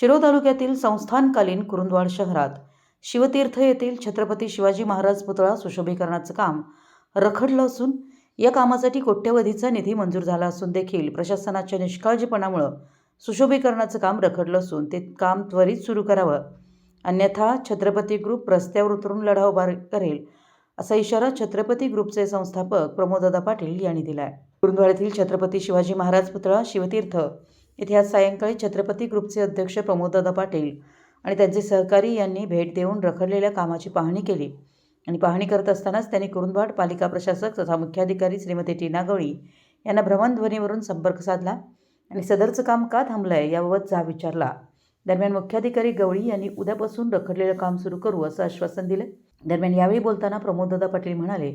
शिरो तालुक्यातील संस्थानकालीन कुरुंदवाड शहरात शिवतीर्थ येथील छत्रपती शिवाजी महाराज पुतळा सुशोभीकरणाचं काम रखडलं असून या कामासाठी कोट्यवधीचा निधी मंजूर झाला असून देखील प्रशासनाच्या निष्काळजीपणामुळं सुशोभीकरणाचं काम रखडलं असून ते काम त्वरित सुरू करावं. अन्यथा छत्रपती ग्रुप रस्त्यावर उतरून लढा उभा करेल असा इशारा छत्रपती ग्रुपचे संस्थापक प्रमोददा पाटील यांनी दिला आहे येथील छत्रपती शिवाजी महाराज पुतळा शिवतीर्थ येथे आज सायंकाळी छत्रपती ग्रुपचे अध्यक्ष प्रमोददादा पाटील आणि त्यांचे सहकारी यांनी भेट देऊन रखडलेल्या कामाची पाहणी केली. आणि पाहणी करत असतानाच त्यांनी कुरुंदवाड पालिका प्रशासक तथा मुख्याधिकारी श्रीमती टीना गवळी यांना भ्रमणध्वनीवरून संपर्क साधला आणि सदरचं काम का थांबलं आहे याबाबत जा विचारला. दरम्यान मुख्याधिकारी गवळी यांनी उद्यापासून रखडलेलं काम सुरू करू असं आश्वासन दिलं. दरम्यान यावेळी बोलताना प्रमोददादा पाटील म्हणाले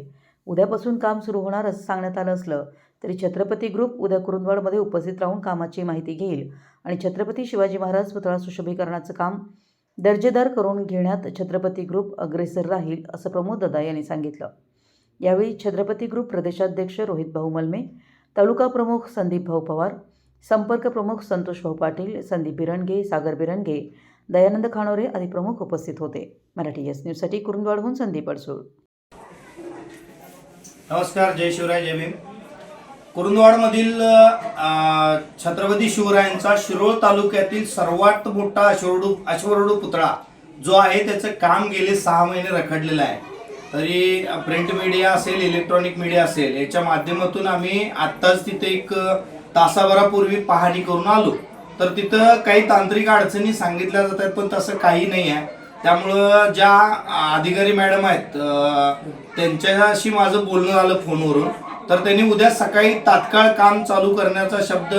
उद्यापासून काम सुरू होणार असं सांगण्यात आलं असलं तरी छत्रपती ग्रुप उद्या कुरुंदवाडमध्ये उपस्थित राहून कामाची माहिती घेईल आणि छत्रपती शिवाजी महाराज पुतळा सुशोभीकरणाचं काम दर्जेदार करून घेण्यात छत्रपती ग्रुप अग्रेसर राहील असं प्रमोद ददा यांनी सांगितलं. यावेळी छत्रपती ग्रुप प्रदेशाध्यक्ष रोहित भाऊ मलमे तालुका प्रमुख संदीप भाऊ पवार संपर्क प्रमुख संतोष भाऊ पाटील संदीप बिरणगे सागर बिरणगे दयानंद खानोरे आदी प्रमुख उपस्थित होते. मराठी एस न्यूजसाठी कुरुंदवाडहून संदीप अडसूळ. नमस्कार जय शिवराय जय भीम. कुरुंदवाडमधील छत्रपती शिवरायांचा शिरोळ तालुक्यातील सर्वात मोठा अश्वरडू अश्वरडू पुतळा जो आहे त्याचं काम गेले सहा महिने रखडलेलं आहे. तरी प्रिंट मीडिया असेल इलेक्ट्रॉनिक मीडिया असेल याच्या माध्यमातून आम्ही आत्ताच तिथे एक तासाभरापूर्वी पाहणी करून आलो. तर तिथं काही तांत्रिक अडचणी सांगितल्या जातात पण तसं काही नाही आहे. त्यामुळं ज्या अधिकारी मॅडम आहेत त्यांच्याशी माझं बोलणं झालं फोनवरून तर त्यांनी उद्या सकाळी तात्काळ काम चालू करण्याचा शब्द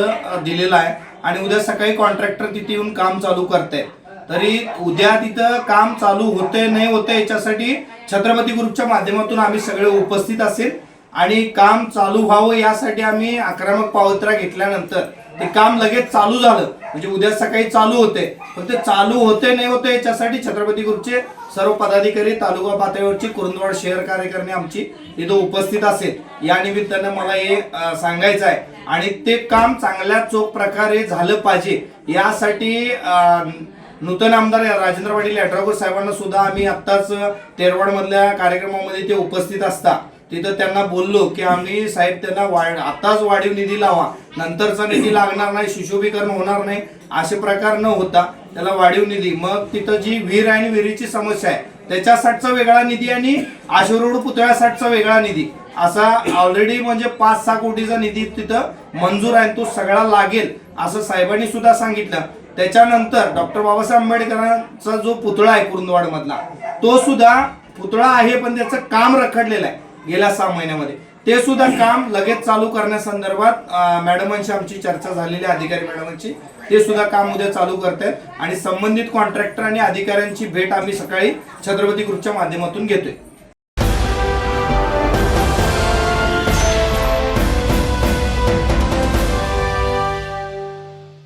दिलेला आहे आणि उद्या सकाळी कॉन्ट्रॅक्टर तिथे येऊन काम चालू करते तरी उद्या तिथं काम चालू होते नाही होते याच्यासाठी छत्रपती ग्रुपच्या माध्यमातून आम्ही सगळे उपस्थित असेल आणि काम चालू व्हावं यासाठी आम्ही आक्रमक पावत्रा घेतल्यानंतर ते काम लगेच चालू झालं. म्हणजे उद्या सकाळी चालू होते. पण ते चालू होते नाही होते याच्यासाठी छत्रपती ग्रुपचे सर्व पदाधिकारी तालुका पातळीवरची कुरुंदवाड शहर कार्यकारिणी आमची इथं उपस्थित असेल. या निमित्तानं मला हे सांगायचं आहे. आणि ते काम चांगल्या चोख प्रकारे झालं पाहिजे. यासाठी नूतन आमदार राजेंद्र पाटील यड्रावकर साहेबांना सुद्धा आम्ही आत्ताच तेरवाडमधल्या कार्यक्रमामध्ये ते उपस्थित असता. तिथं त्यांना बोललो की आम्ही साहेब त्यांना वाढ आताच वाढीव निधी लावा. नंतरचा निधी लागणार नाही सुशोभीकरण होणार नाही असे प्रकार न होता त्याला वाढीव निधी. मग तिथं जी विहीर आणि विहिरीची समस्या आहे त्याच्यासाठीचा वेगळा निधी आणि आशुरोड पुतळ्यासाठीचा वेगळा निधी. असा ऑलरेडी म्हणजे पाच सहा कोटीचा निधी तिथं मंजूर आहे तो सगळा लागेल असं साहेबांनी सुद्धा सांगितलं. त्याच्यानंतर डॉक्टर बाबासाहेब आंबेडकरांचा जो पुतळा आहे कुरुंदवाडमधला तो सुद्धा पुतळा आहे पण त्याचं काम रखडलेलं आहे. गेल्या सहा महिन्यामध्ये. ते सुद्धा काम लगेच चालू करण्यासंदर्भात मॅडमांशी आमची चर्चा झालेली आहे अधिकारी मॅडमांची. ते सुद्धा काम उद्या चालू करतायत. आणि संबंधित कॉन्ट्रॅक्टर आणि अधिकाऱ्यांची भेट आम्ही सकाळी छत्रपती ग्रुपच्या माध्यमातून घेतोय.